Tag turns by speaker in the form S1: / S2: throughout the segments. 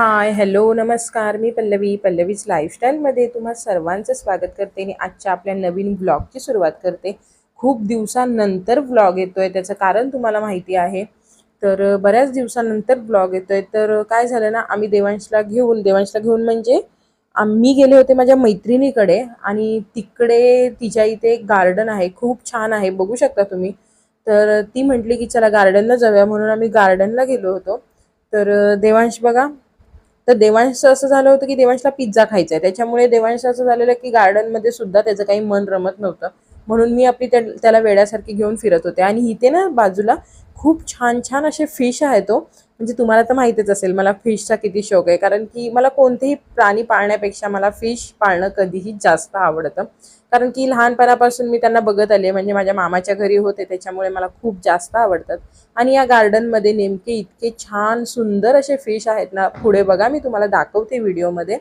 S1: Hi hello नमस्कार. मी पल्लवी पल्लवीज लाईफस्टाईलमध्ये तुम्हा सर्वांचं स्वागत करते आणि आजच्या आपल्या नवीन ब्लॉगची सुरुवात करते. खूप दिवसांनंतर येतो येतोय त्याचं कारण तुम्हाला माहिती आहे. तर बऱ्याच दिवसानंतर ब्लॉग येतोय. तर काय झालं ना आम्ही देवांशला घेऊन देवांशला घेऊन म्हणजे आम्ही गेले होते माझ्या मैत्रिणीकडे आणि तिकडे तिच्या इथे एक गार्डन आहे. खूप छान आहे. बघू शकता तुम्ही. तर ती म्हटली की चला गार्डनला जाऊया म्हणून आम्ही गार्डनला गेलो होतो. तर देवांश बघा तर देवांशचं असं झालं होतं की देवांशला पिझ्झा खायचा आहे त्याच्यामुळे देवांश असं झालेलं की गार्डनमध्ये सुद्धा त्याचं काही मन रमत नव्हतं. म्हणून मी आपली त्या त्याला वेड्यासारखी घेऊन फिरत होते. आणि इथे ना बाजूला खूप छान छान असे फिश आहेत तो म्हणजे तुम्हाला तर माहितीच असेल मला फिशचा किती शौक आहे. कारण की मला कोणतेही प्राणी पाळण्यापेक्षा मला फिश पाळणं कधीही जास्त आवडतं. कारण की लहानपणापासून मी त्यांना बघत आले म्हणजे माझ्या मामाच्या घरी होते त्याच्यामुळे मला खूप जास्त आवडतात. आणि या गार्डनमध्ये नेमके इतके छान सुंदर असे फिश आहेत ना पुढे बघा मी तुम्हाला दाखवते व्हिडिओमध्ये.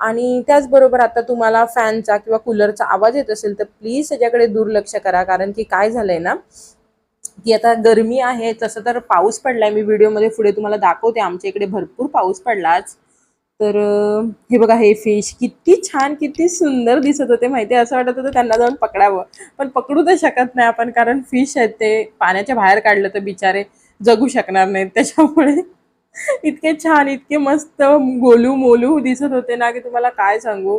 S1: आणि त्याचबरोबर आता तुम्हाला फॅनचा किंवा कूलरचा आवाज येत असेल तर प्लीज त्याच्याकडे दुर्लक्ष करा. कारण की काय झालंय ना की आता गरमी आहे तसं तर पाऊस पडलाय. मी व्हिडिओमध्ये पुढे तुम्हाला दाखवते. आमच्या इकडे भरपूर पाऊस पडलाच. तर हे बघा हे फिश किती छान किती सुंदर दिसत होते माहिती असं वाटत होतं त्यांना जाऊन पकडावं. पण पकडू तर शकत नाही आपण कारण फिश आहेत ते. पाण्याच्या बाहेर काढलं तर बिचारे जगू शकणार नाहीत. त्याच्यामुळे इतके छान इतके मस्त गोलू मोलू दिसत होते ना की तुम्हाला काय सांगू?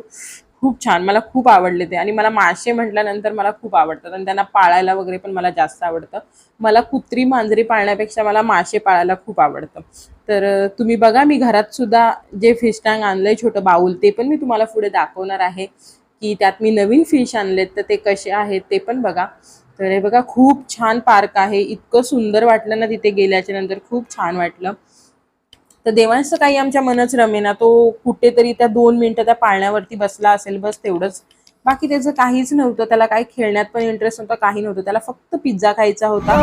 S1: खूप छान. मला खूप आवडले ते. आणि मला मासे म्हटल्यानंतर मला खूप आवडतात. आणि त्यांना पाळायला वगैरे पण मला जास्त आवडतं. मला कुत्री मांजरी पाळण्यापेक्षा मला मासे पाळायला खूप आवडतं. तर तुम्ही बघा मी घरात सुद्धा जे फिश टँक आणलंय छोटं बाऊल ते पण मी तुम्हाला पुढे दाखवणार आहे. की त्यात मी नवीन फिश आणलेत तर ते कसे आहेत ते पण बघा. तर हे बघा खूप छान पार्क आहे. इतकं सुंदर वाटलं ना तिथे गेल्याच्यानंतर. खूप छान वाटलं. तर देवांचं काही आमच्या मनच रमेना तो कुठेतरी त्या दोन मिनिटं त्या पाळण्यावरती बसला असेल बस तेवढंच. बाकी त्याचं काहीच नव्हतं त्याला काही खेळण्यात पण इंटरेस्ट नव्हता काही नव्हतं. त्याला फक्त पिझ्झा खायचा होता.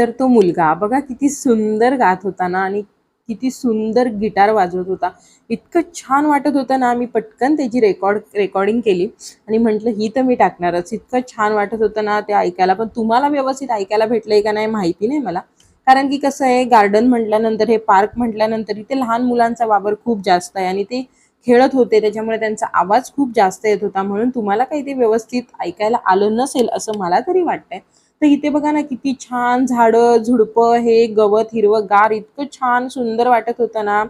S1: तर तो मुलगा बघा किती सुंदर गात होता ना आणि किती सुंदर गिटार वाजवत होता. इतकं छान वाटत होतं ना मी पटकन त्याची रेकॉर्ड रेकॉर्डिंग केली आणि म्हटलं ही तर मी टाकणारच. इतकं छान वाटत होतं ना ते ऐकायला. पण तुम्हाला व्यवस्थित ऐकायला भेटलंय का नाही माहिती नाही मला. कारण की कसं आहे गार्डन म्हटल्यानंतर हे पार्क म्हटल्यानंतर इथे लहान मुलांचा वावर खूप जास्त आहे आणि ते खेळत होते त्याच्यामुळे त्यांचा आवाज खूप जास्त येत होता म्हणून तुम्हाला काही ते व्यवस्थित ऐकायला आलं नसेल असं मला तरी वाटतंय. तर इथे बघा ना किती छान झाडं झुडपं हे गवत हिरवं गार इतकं छान सुंदर वाटत होतं ना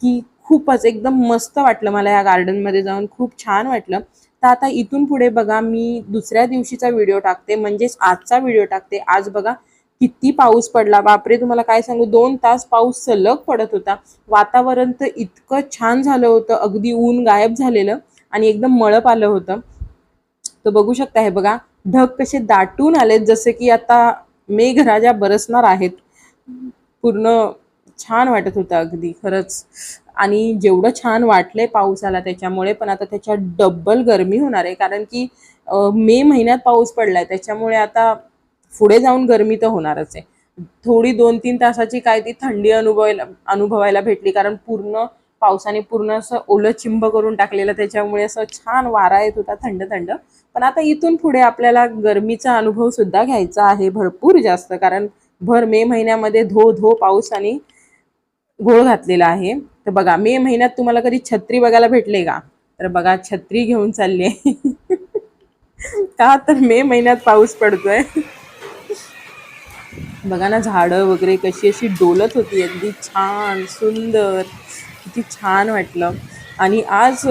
S1: की खूपच एकदम मस्त वाटलं मला या गार्डनमध्ये जाऊन. खूप छान वाटलं. तर आता इथून पुढे बघा मी दुसऱ्या दिवशीचा व्हिडिओ टाकते म्हणजेच आजचा व्हिडिओ टाकते. आज बघा किती पाऊस पडला. बापरे तुम्हाला काय सांगू? दोन तास पाऊस सलग पडत होता. वातावरण तर इतकं छान झालं होतं. अगदी ऊन गायब झालेलं आणि एकदम मळप आलं होतं. तर बघू शकता हे बघा ढग कसे दाटून आलेत जसे की आता मेघराजा बरसणार आहेत. पूर्ण छान वाटत होतं अगदी खरंच. आणि जेवढं छान वाटलंय पाऊस आला त्याच्यामुळे पण आता त्याच्या डब्बल गरमी होणार आहे. कारण की मे महिन्यात पाऊस पडलाय त्याच्यामुळे आता पुढे जाऊन गरमी तर होणारच आहे. थोडी दोन तीन तासाची काय ती थंडी अनुभवायला अनुभवायला भेटली कारण पूर्ण पावसाने पूर्ण असं ओलं चिंब करून टाकलेलं त्याच्यामुळे असं छान वारा येत होता थंड थंड. पण आता इथून पुढे आपल्याला गरमीचा अनुभव सुद्धा घ्यायचा आहे भरपूर जास्त कारण भर मे महिन्यामध्ये धो धो पाऊस आणि घोळ घातलेला आहे. तर बघा मे महिन्यात तुम्हाला कधी छत्री बघायला भेटले का? तर बघा छत्री घेऊन चालली आहे का तर मे महिन्यात पाऊस पडतोय? बघा ना झाडं वगैरे कशी अशी डोलत होती अगदी छान सुंदर. किती छान वाटलं. आणि आज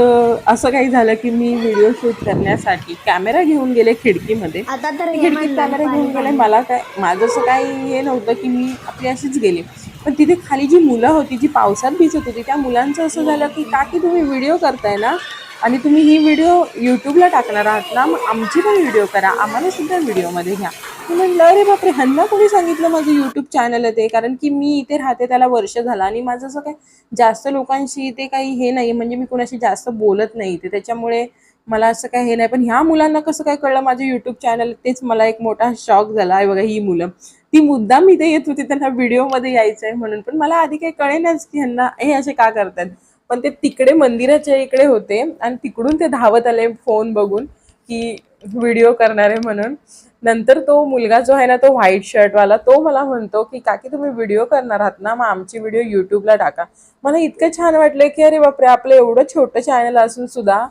S1: असं काही झालं की मी व्हिडिओ शूट करण्यासाठी कॅमेरा घेऊन गेले खिडकीमध्ये.
S2: आता तर हे
S1: खिडकीत कॅमेरा घेऊन गेले. मला काय माझं असं काही हे नव्हतं की मी आपली अशीच गेली. पण तिथे खाली जी मुलं होती जी पावसात भिजत होती त्या मुलांचं असं झालं की काकी तुम्ही व्हिडिओ करताय ना? आणि तुम्ही ही व्हिडिओ यूट्यूबला टाकणार आहात ना मग आमची पण व्हिडिओ करा. आम्हाला सुद्धा व्हिडिओमध्ये घ्या. मी म्हटलं अरे बापरे ह्यांना कोणी सांगितलं माझं यूट्यूब चॅनल आहे ते? कारण की मी इथे राहते त्याला वर्ष झालं आणि माझं असं काय जास्त लोकांशी इथे काही हे नाही. म्हणजे मी कोणाशी जास्त बोलत नाही इथे. त्याच्यामुळे मला असं काय हे नाही. पण ह्या मुलांना कसं काय कळलं माझं यूट्यूब चॅनल तेच मला एक मोठा शॉक झाला. आहे बघा ही मुलं. ती मुद्दाम इथे येत होती त्यांना व्हिडिओमध्ये यायचं आहे म्हणून. पण मला आधी काही कळेनाच की ह्यांना हे असे का करतात पण ते तिकडे मंदिराच्या इकडे होते. आणि तिकडून ते धावत आले फोन बघून की व्हिडिओ करणार आहे म्हणून. नंतर तो मुलगा जो आहे ना तो व्हाईट शर्टवाला तो मला म्हणतो की काकी तुम्ही व्हिडिओ करणार आहात ना? मग आमची व्हिडिओ यूट्यूबला टाका. मला इतकं छान वाटलं की अरे बापरे! आपलं एवढं छोटं चॅनल असून सुद्धा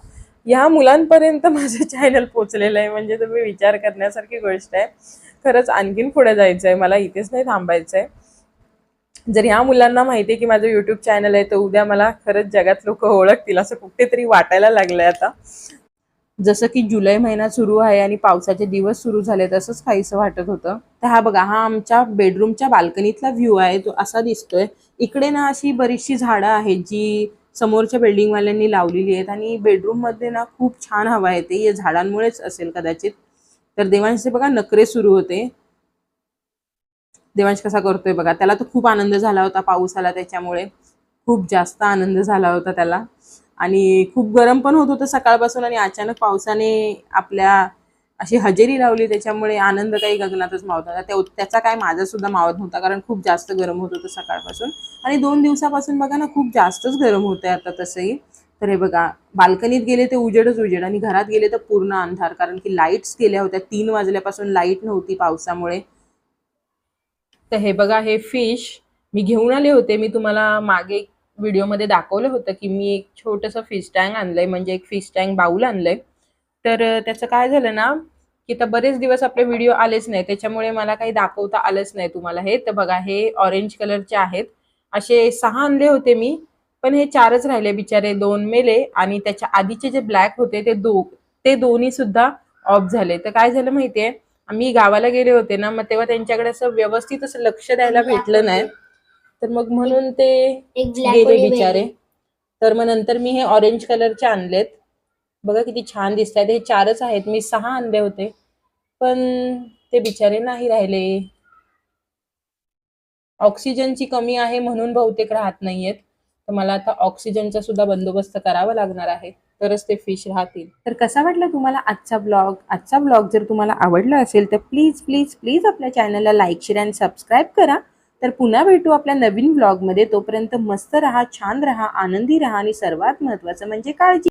S1: ह्या मुलांपर्यंत माझं चॅनल पोचलेलं आहे. म्हणजे तुम्ही विचार करण्यासारखी गोष्ट आहे. खरंच आणखीन पुढे जायचं आहे मला इथेच नाही थांबायचं आहे जर ह्या मुलांना माहिती आहे की माझं युट्यूब चॅनल आहे तर उद्या मला खरंच जगात लोक ओळखतील असं कुठेतरी वाटायला लागलंय आता. जसं की जुलै महिना सुरू आहे आणि पावसाचे दिवस सुरू झाले तसंच काहीसं वाटत होतं. तर हा बघा हा आमच्या बेडरूमच्या बाल्कनीतला व्ह्यू आहे तो असा दिसतोय. इकडे ना अशी बरीचशी झाडं आहेत जी समोरच्या बिल्डिंगवाल्यांनी लावलेली आहेत आणि बेडरूममध्ये ना खूप छान हवा येते या झाडांमुळेच असेल कदाचित. तर देवांचे बघा नखरे सुरू होते. देवांश कसा करतोय बघा. त्याला तर खूप आनंद झाला होता पाऊस आला त्याच्यामुळे. खूप जास्त आनंद झाला होता त्याला. आणि खूप गरम पण होत होतं सकाळपासून आणि अचानक पावसाने आपल्या अशी हजेरी लावली त्याच्यामुळे आनंद काही गगनातच मावत होता त्या- त्याचा काय माझा सुद्धा मावत नव्हता कारण खूप जास्त गरम होत होतं सकाळपासून. आणि दोन दिवसापासून बघा ना खूप जास्तच गरम होतंय आता तसंही. तर हे बघा बाल्कनीत गेले ते उजेडच उजेड आणि घरात गेले तर पूर्ण अंधार. कारण की लाईट्स गेल्या होत्या तीन वाजल्यापासून लाइट नव्हती पावसामुळे. तर हे बघा हे फिश मी घेऊन आले होते. मी तुम्हाला मागे व्हिडिओमध्ये दाखवलं होतं की मी एक छोटंसं फिश टँक आणलंय. म्हणजे एक फिश टँक बाऊल आणलंय. तर त्याचं काय झालं ना की तर बरेच दिवस आपले व्हिडिओ आलेच नाही त्याच्यामुळे मला काही दाखवता आलंच नाही तुम्हाला हे. तर बघा हे ऑरेंज कलरचे आहेत. असे सहा आणले होते मी पण हे चारच राहिले बिचारे. दोन मेले आणि त्याच्या आधीचे जे ब्लॅक होते ते दो ते दोन्ही सुद्धा ऑफ झाले. तर काय झालं माहितीये? आम्ही गावाला गेले होते ना मग तेव्हा त्यांच्याकडे असं व्यवस्थित असं लक्ष द्यायला भेटलं नाही. तर मग म्हणून ते गेले बिचारे. तर मग नंतर मी हे ऑरेंज कलरचे आणलेत. बघा किती छान दिसत आहेत हे चारच आहेत. मी सहा आणले होते. पण ते बिचारे नाही राहिले. ऑक्सिजनची कमी आहे म्हणून बहुतेक राहत नाहीयेत. तर मला आता ऑक्सिजनचा सुद्धा बंदोबस्त करावा लागणार आहे. तरच ते फिश राहतील. तर कसा वाटला तुम्हाला आजचा ब्लॉग आजचा ब्लॉग जर तुम्हाला आवडला असेल तर प्लीज प्लीज प्लीज आपल्या चॅनलला लाईक शेअर अँड सबस्क्राईब करा. तर पुन्हा भेटू आपल्या नवीन ब्लॉगमध्ये तोपर्यंत मस्त राहा छान राहा आनंदी राहा आणि सर्वात महत्त्वाचं म्हणजे काळजी